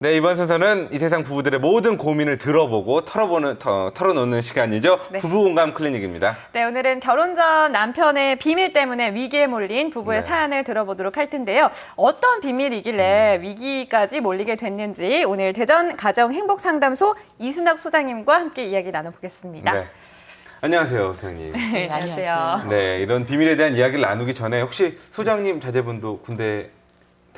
네, 이번 순서는 이 세상 부부들의 모든 고민을 들어보고 털어보는, 터, 털어놓는 시간이죠. 네. 부부 공감 클리닉입니다. 네, 오늘은 결혼 전 남편의 비밀 때문에 위기에 몰린 부부의 네. 사연을 들어보도록 할 텐데요. 어떤 비밀이길래 위기까지 몰리게 됐는지 오늘 대전 가정행복상담소 이순학 소장님과 함께 이야기 나눠보겠습니다. 네. 안녕하세요, 소장님. 네, 안녕하세요. 네, 이런 비밀에 대한 이야기를 나누기 전에 혹시 소장님 자제분도 군대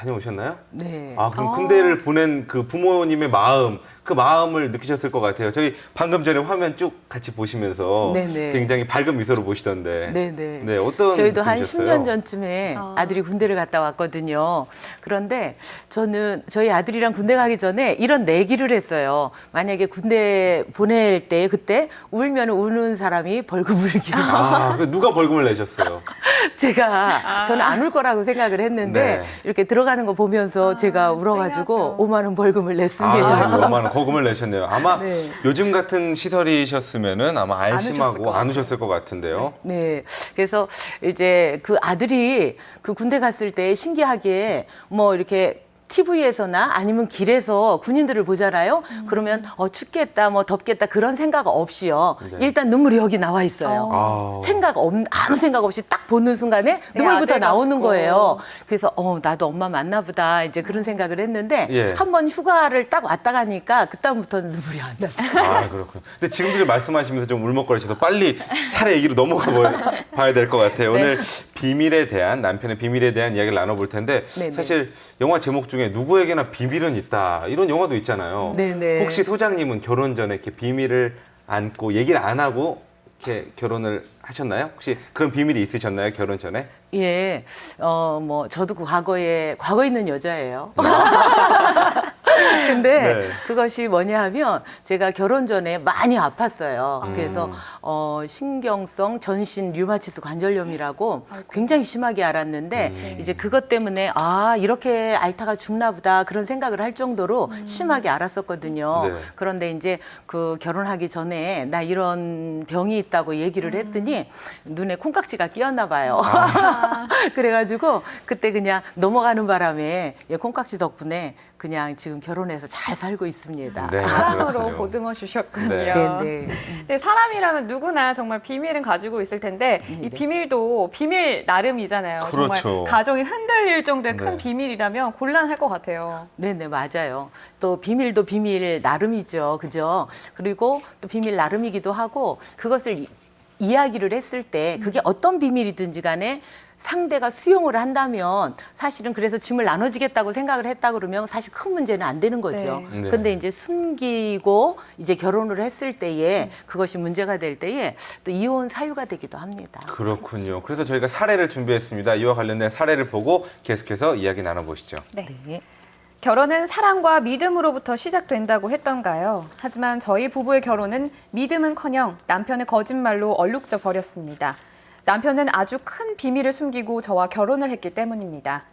다녀오셨나요? 네. 아, 그럼 군대를 보낸 그 부모님의 마음, 그 마음을 느끼셨을 것 같아요. 저희 방금 전에 화면 쭉 같이 보시면서 네네. 굉장히 밝은 미소를 보시던데. 네네. 네, 어떤 저희도 한 느낌이셨어요? 10년 전쯤에 아. 아들이 군대를 갔다 왔거든요. 그런데 저는 저희 아들이랑 군대 가기 전에 이런 내기를 했어요. 만약에 군대 보낼 때 그때 울면 우는 사람이 벌금을 기로 아, 그 누가 벌금을 내셨어요? 제가 저는 안 울 거라고 생각을 했는데 네. 이렇게 들어가는 거 보면서 제가 울어가지고 쨍하죠. 5만 원 벌금을 냈습니다. 아, 5만 원 거금을 내셨네요. 아마 네. 요즘 같은 시설이셨으면은 아마 안심하고 것안 우셨을 것 같은데요. 네. 그래서 이제 그 아들이 그 군대 갔을 때 신기하게 뭐 이렇게 TV에서나 아니면 길에서 군인들을 보잖아요. 그러면 어 춥겠다, 뭐 덥겠다 그런 생각 없이요. 네. 일단 눈물이 여기 나와 있어요. 아. 생각 없 아무 생각 없이 딱 보는 순간에 눈물부터 아들 나오는 같고. 거예요. 그래서 어 나도 엄마 맞나 보다 이제 그런 생각을 했는데 예. 한 번 휴가를 딱 왔다 가니까 그다음부터는 눈물이 안 나요. 아, 그렇군요. 근데 지금도 좀 말씀하시면서 좀 울먹거리셔서 빨리 살해 얘기로 넘어가 보- 봐야 될 것 같아요. 네. 오늘 비밀에 대한 남편의 비밀에 대한 이야기를 나눠볼 텐데 네 네. 사실 영화 제목 중에 누구에게나 비밀은 있다 이런 영화도 있잖아요. 네네. 혹시 소장님은 결혼 전에 이렇게 비밀을 안고 얘기를 안 하고 이렇게 결혼을 하셨나요? 혹시 그런 비밀이 있으셨나요? 결혼 전에? 예, 어, 뭐, 저도 그 과거에, 과거 있는 여자예요. 근데 네. 그것이 뭐냐 하면 제가 결혼 전에 많이 아팠어요. 음. 그래서, 어, 신경성 전신 류마티스 관절염이라고 굉장히 심하게 알았는데 음. 이제 그것 때문에 아, 이렇게 앓다가 죽나 보다 그런 생각을 할 정도로 심하게 알았었거든요. 네. 그런데 이제 그 결혼하기 전에 나 이런 병이 있다고 얘기를 했더니 눈에 콩깍지가 끼었나 봐요. 그래가지고 그때 그냥 넘어가는 바람에 이 콩깍지 덕분에 그냥 지금 결혼해서 잘 살고 있습니다. 네. 사랑으로 그렇군요. 보듬어 주셨군요. 네. 네, 네. 네, 사람이라면 누구나 정말 비밀은 가지고 있을 텐데 이 네. 비밀도 비밀 나름이잖아요. 그렇죠. 정말 가정이 흔들릴 정도의 큰 네. 비밀이라면 곤란할 것 같아요. 네네 맞아요. 또 비밀도 비밀 나름이죠, 그죠? 그리고 또 비밀 나름이기도 하고 그것을 이, 이야기를 했을 때 그게 어떤 비밀이든지 간에 상대가 수용을 한다면 사실은 그래서 짐을 나눠지겠다고 생각을 했다 그러면 사실 큰 문제는 안 되는 거죠. 네. 네. 근데 이제 숨기고 이제 결혼을 했을 때에 그것이 문제가 될 때에 또 이혼 사유가 되기도 합니다. 그렇군요. 그래서 저희가 사례를 준비했습니다. 이와 관련된 사례를 보고 계속해서 이야기 나눠보시죠. 네. 네. 결혼은 사랑과 믿음으로부터 시작된다고 했던가요? 하지만 저희 부부의 결혼은 믿음은커녕 남편의 거짓말로 얼룩져 버렸습니다. 남편은 아주 큰 비밀을 숨기고 저와 결혼을 했기 때문입니다.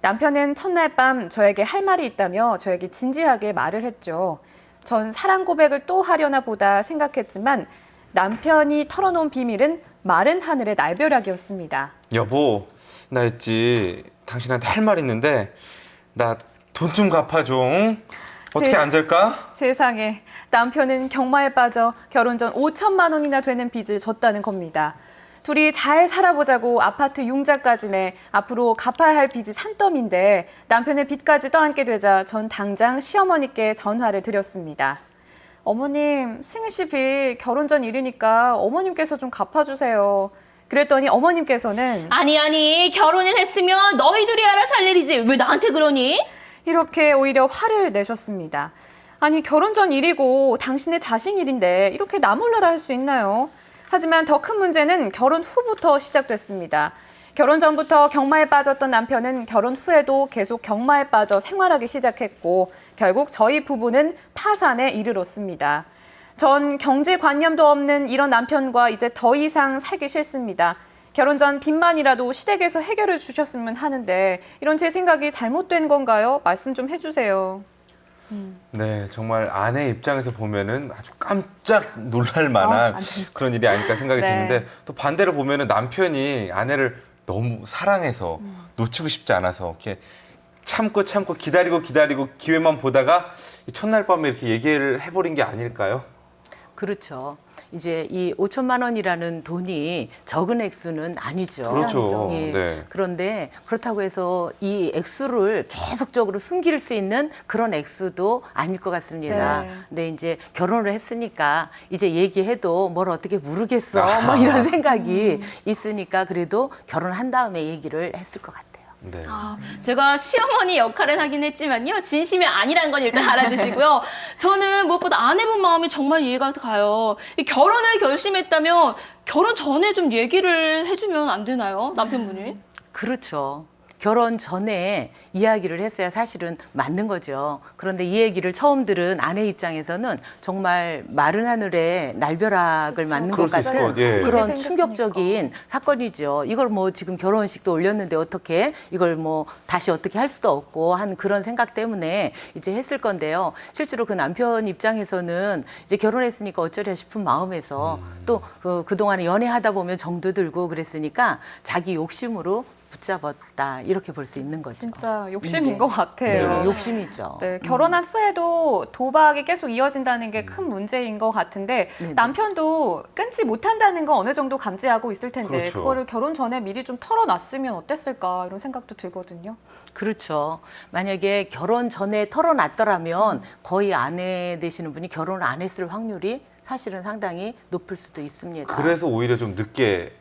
남편은 첫날 밤 저에게 할 말이 있다며 저에게 진지하게 말을 했죠. 전 사랑 고백을 또 하려나 보다 생각했지만 남편이 털어놓은 비밀은 마른 하늘의 날벼락이었습니다. 여보, 나 있지. 당신한테 할 말 있는데 나 돈 좀 갚아줘. 응? 어떻게 제- 안 될까? 세상에 남편은 경마에 빠져 결혼 전 5천만 원이나 되는 빚을 졌다는 겁니다. 둘이 잘 살아보자고 아파트 융자까지 내 앞으로 갚아야 할 빚이 산더미인데 남편의 빚까지 떠안게 되자 전 당장 시어머니께 전화를 드렸습니다. 어머님, 승희 씨 빚 결혼 전 일이니까 어머님께서 좀 갚아주세요. 그랬더니 어머님께서는 아니 아니 결혼을 했으면 너희들이 알아서 할 일이지 왜 나한테 그러니? 이렇게 오히려 화를 내셨습니다. 아니 결혼 전 일이고 당신의 자신 일인데 이렇게 나 몰라라 할 수 있나요? 하지만 더 큰 문제는 결혼 후부터 시작됐습니다. 결혼 전부터 경마에 빠졌던 남편은 결혼 후에도 계속 경마에 빠져 생활하기 시작했고 결국 저희 부부는 파산에 이르렀습니다. 전 경제관념도 없는 이런 남편과 이제 더 이상 살기 싫습니다. 결혼 전 빚만이라도 시댁에서 해결해 주셨으면 하는데 이런 제 생각이 잘못된 건가요? 말씀 좀 해주세요. 네, 정말 아내 입장에서 보면은 아주 깜짝 놀랄 만한 어, 안 그런 일이 아닐까 생각이 네. 드는데 또 반대로 보면은 남편이 아내를 너무 사랑해서 놓치고 싶지 않아서 이렇게 참고 참고 기다리고 기다리고 기회만 보다가 이 첫날 밤에 이렇게 얘기를 해버린 게 아닐까요? 그렇죠. 이제 이 5천만 원이라는 돈이 적은 액수는 아니죠. 그렇죠. 예. 네. 그런데 그렇다고 해서 이 액수를 계속적으로 숨길 수 있는 그런 액수도 아닐 것 같습니다. 네. 근데 이제 결혼을 했으니까 이제 얘기해도 뭘 어떻게 모르겠어. 아하. 뭐 이런 생각이 있으니까 그래도 결혼한 다음에 얘기를 했을 것 같아요. 네. 아, 제가 시어머니 역할을 하긴 했지만요. 진심이 아니라는 건 일단 알아주시고요. 저는 무엇보다 아내분 마음이 정말 이해가 가요. 이 결혼을 결심했다면 결혼 전에 좀 얘기를 해주면 안 되나요? 남편분이? 그렇죠. 결혼 전에 이야기를 했어야 사실은 맞는 거죠. 그런데 이 얘기를 처음 들은 아내 입장에서는 정말 마른 하늘에 날벼락을 맞는 그럴 것 같은. 예. 그런. 충격적인 사건이죠. 이걸 뭐 지금 결혼식도 올렸는데 어떻게 이걸 뭐 다시 어떻게 할 수도 없고 한 그런 생각 때문에 이제 했을 건데요. 실제로 그 남편 입장에서는 이제 결혼했으니까 어쩌랴 싶은 마음에서 또 그, 그동안에 연애하다 보면 정도 들고 그랬으니까 자기 욕심으로 붙잡았다 이렇게 볼 수 있는 거죠. 진짜 욕심인 네. 것 같아요. 네, 욕심이죠. 네, 결혼한 후에도 도박이 계속 이어진다는 게 큰 문제인 것 같은데 네네. 남편도 끊지 못한다는 거 어느 정도 감지하고 있을 텐데 그렇죠. 그거를 결혼 전에 미리 좀 털어놨으면 어땠을까 이런 생각도 들거든요. 그렇죠. 만약에 결혼 전에 털어놨더라면 거의 아내 되시는 분이 결혼을 안 했을 확률이 사실은 상당히 높을 수도 있습니다. 그래서 오히려 좀 늦게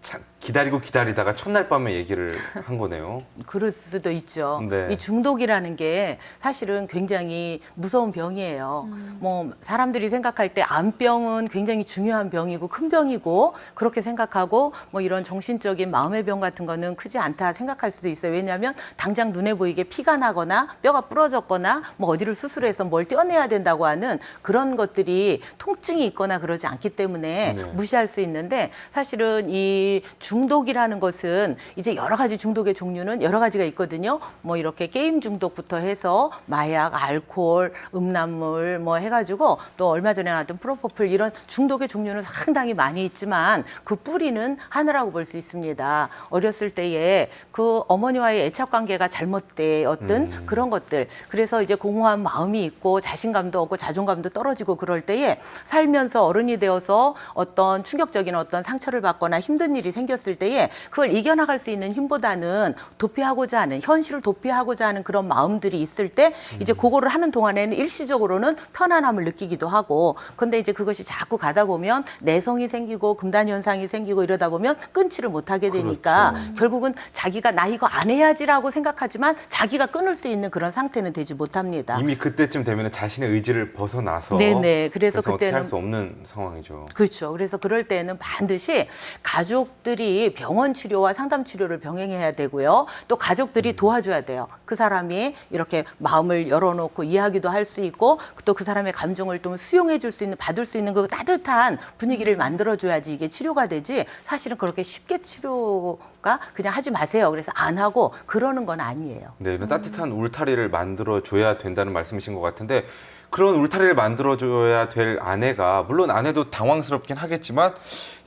차- 기다리고 기다리다가 첫날 밤에 얘기를 한 거네요. 그럴 수도 있죠. 네. 이 중독이라는 게 사실은 굉장히 무서운 병이에요. 뭐 사람들이 생각할 때 암병은 굉장히 중요한 병이고 큰 병이고 그렇게 생각하고 뭐 이런 정신적인 마음의 병 같은 거는 크지 않다 생각할 수도 있어요. 왜냐하면 당장 눈에 보이게 피가 나거나 뼈가 부러졌거나 뭐 어디를 수술해서 뭘 떼어내야 된다고 하는 그런 것들이 통증이 있거나 그러지 않기 때문에 네. 무시할 수 있는데 사실은 이 중독이라는 것은 이제 여러 가지 중독의 종류는 여러 가지가 있거든요. 뭐 이렇게 게임 중독부터 해서 마약, 알코올, 음란물 뭐 해가지고 또 얼마 전에 나왔던 프로포폴 이런 중독의 종류는 상당히 많이 있지만 그 뿌리는 하나라고 볼 수 있습니다. 어렸을 때에 그 어머니와의 애착 관계가 잘못되었던 그런 것들. 그래서 이제 공허한 마음이 있고 자신감도 없고 자존감도 떨어지고 그럴 때에 살면서 어른이 되어서 어떤 충격적인 어떤 상처를 받거나 힘든 일이 생겼을 때에 그걸 이겨나갈 수 있는 힘보다는 도피하고자 하는 현실을 도피하고자 하는 그런 마음들이 있을 때 이제 그거를 하는 동안에는 일시적으로는 편안함을 느끼기도 하고 근데 이제 그것이 자꾸 가다 보면 내성이 생기고 금단 현상이 생기고 이러다 보면 끊지를 못하게 되니까 결국은 자기가 나 이거 안 해야지라고 생각하지만 자기가 끊을 수 있는 그런 상태는 되지 못합니다. 이미 그때쯤 되면 자신의 의지를 벗어나서 네네. 그래서 어떻게 그때는- 할 수 없는 상황이죠. 그렇죠. 그래서 그럴 때는 반드시 가족들이 병원 치료와 상담 치료를 병행해야 되고요. 또 가족들이 도와줘야 돼요. 그 사람이 이렇게 마음을 열어놓고 이야기도 할 수 있고 또 그 사람의 감정을 좀 수용해 줄 수 있는 받을 수 있는 그 따뜻한 분위기를 만들어줘야지 이게 치료가 되지 사실은 그렇게 쉽게 치료가 그냥 하지 마세요. 그래서 안 하고 그러는 건 아니에요. 네, 이런 따뜻한 울타리를 만들어 줘야 된다는 말씀이신 것 같은데 그런 울타리를 만들어 줘야 될 아내가 물론 아내도 당황스럽긴 하겠지만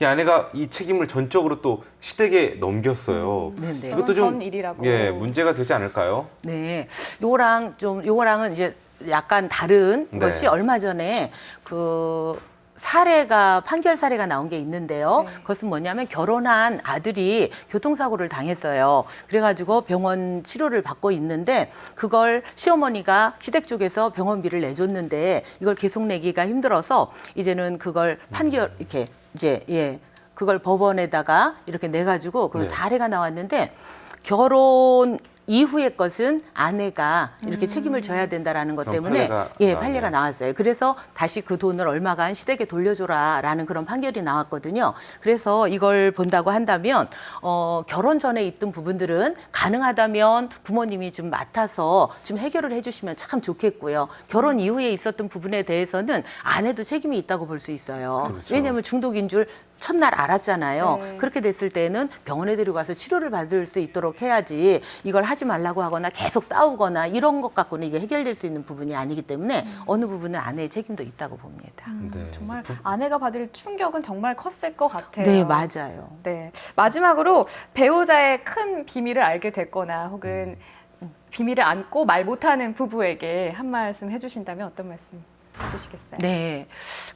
이 아내가 이 책임을 전적으로 또 시댁에 넘겼어요. 네네. 이것도 좀전 일이라고. 예, 문제가 되지 않을까요? 네, 요거랑 좀 요거랑은 이제 약간 다른 네. 것이 얼마 전에 그 사례가 판결 사례가 나온 게 있는데요. 네. 그것은 뭐냐면 결혼한 아들이 교통사고를 당했어요. 그래가지고 병원 치료를 받고 있는데 그걸 시어머니가 시댁 쪽에서 병원비를 내줬는데 이걸 계속 내기가 힘들어서 이제는 그걸 판결 이렇게 이제 예 그걸 법원에다가 이렇게 내가지고 그 네. 사례가 나왔는데 결혼 이후의 것은 아내가 이렇게 책임을 져야 된다라는 것 때문에 판례가 예 나왔네요. 판례가 나왔어요. 그래서 다시 그 돈을 얼마간 시댁에 돌려줘라라는 그런 판결이 나왔거든요. 그래서 이걸 본다고 한다면 어, 결혼 전에 있던 부분들은 가능하다면 부모님이 좀 맡아서 좀 해결을 해주시면 참 좋겠고요. 결혼 이후에 있었던 부분에 대해서는 아내도 책임이 있다고 볼 수 있어요. 그렇죠. 왜냐하면 중독인 줄 첫날 알았잖아요. 네. 그렇게 됐을 때는 병원에 데리고 가서 치료를 받을 수 있도록 해야지 이걸 하지 말라고 하거나 계속 싸우거나 이런 것 갖고는 이게 해결될 수 있는 부분이 아니기 때문에 어느 부분은 아내의 책임도 있다고 봅니다. 네. 정말 아내가 받을 충격은 정말 컸을 것 같아요. 네, 맞아요. 네. 마지막으로 배우자의 큰 비밀을 알게 됐거나 혹은 비밀을 안고 말 못하는 부부에게 한 말씀 해주신다면 어떤 말씀 해주시겠어요? 네.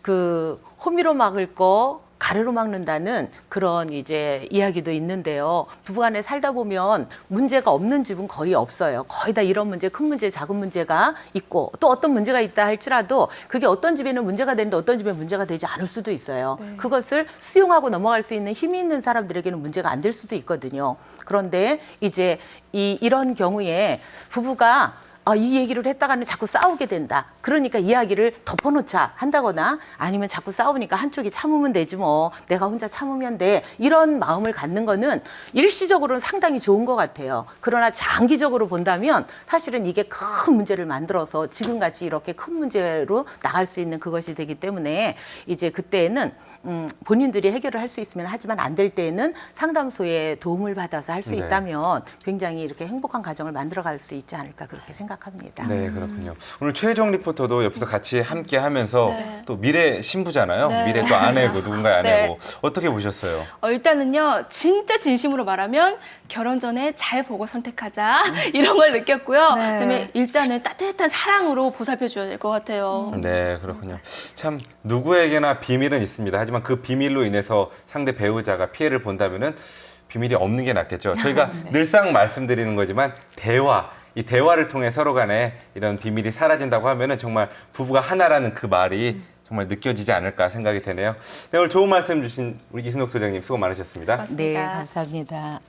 그 호미로 막을 거 가래로 막는다는 그런 이제 이야기도 있는데요. 부부간에 살다 보면 문제가 없는 집은 거의 없어요. 거의 다 이런 문제, 큰 문제, 작은 문제가 있고 또 어떤 문제가 있다 할지라도 그게 어떤 집에는 문제가 되는데 어떤 집에 문제가 되지 않을 수도 있어요. 네. 그것을 수용하고 넘어갈 수 있는 힘이 있는 사람들에게는 문제가 안 될 수도 있거든요. 그런데 이제 이 이런 경우에 부부가 아, 이 얘기를 했다가는 자꾸 싸우게 된다. 그러니까 이야기를 덮어놓자 한다거나 아니면 자꾸 싸우니까 한쪽이 참으면 되지 뭐. 내가 혼자 참으면 돼. 이런 마음을 갖는 거는 일시적으로는 상당히 좋은 것 같아요. 그러나 장기적으로 본다면 사실은 이게 큰 문제를 만들어서 지금같이 이렇게 큰 문제로 나갈 수 있는 그것이 되기 때문에 이제 그때는 음, 본인들이 해결을 할 수 있으면 하지만 안 될 때에는 상담소의 도움을 받아서 할 수 네. 있다면 굉장히 이렇게 행복한 가정을 만들어갈 수 있지 않을까 그렇게 생각합니다. 네, 그렇군요. 오늘 최혜정 리포터도 옆에서 같이 함께 하면서 네. 또 미래 신부잖아요. 네. 미래 또 아내고 누군가의 네. 아내고 어떻게 보셨어요? 어, 일단은요, 진짜 진심으로 말하면 결혼 전에 잘 보고 선택하자 이런 걸 느꼈고요. 네. 그다음에 일단은 따뜻한 사랑으로 보살펴 줘야 될 것 같아요. 네, 그렇군요. 참 누구에게나 비밀은 있습니다. 하지만 그 비밀로 인해서 상대 배우자가 피해를 본다면은 비밀이 없는 게 낫겠죠. 저희가 늘상 말씀드리는 거지만 대화 이 대화를 통해 서로 간에 이런 비밀이 사라진다고 하면은 정말 부부가 하나라는 그 말이 정말 느껴지지 않을까 생각이 되네요. 네, 오늘 좋은 말씀 주신 우리 이순옥 소장님 수고 많으셨습니다. 맞습니다. 네, 감사합니다.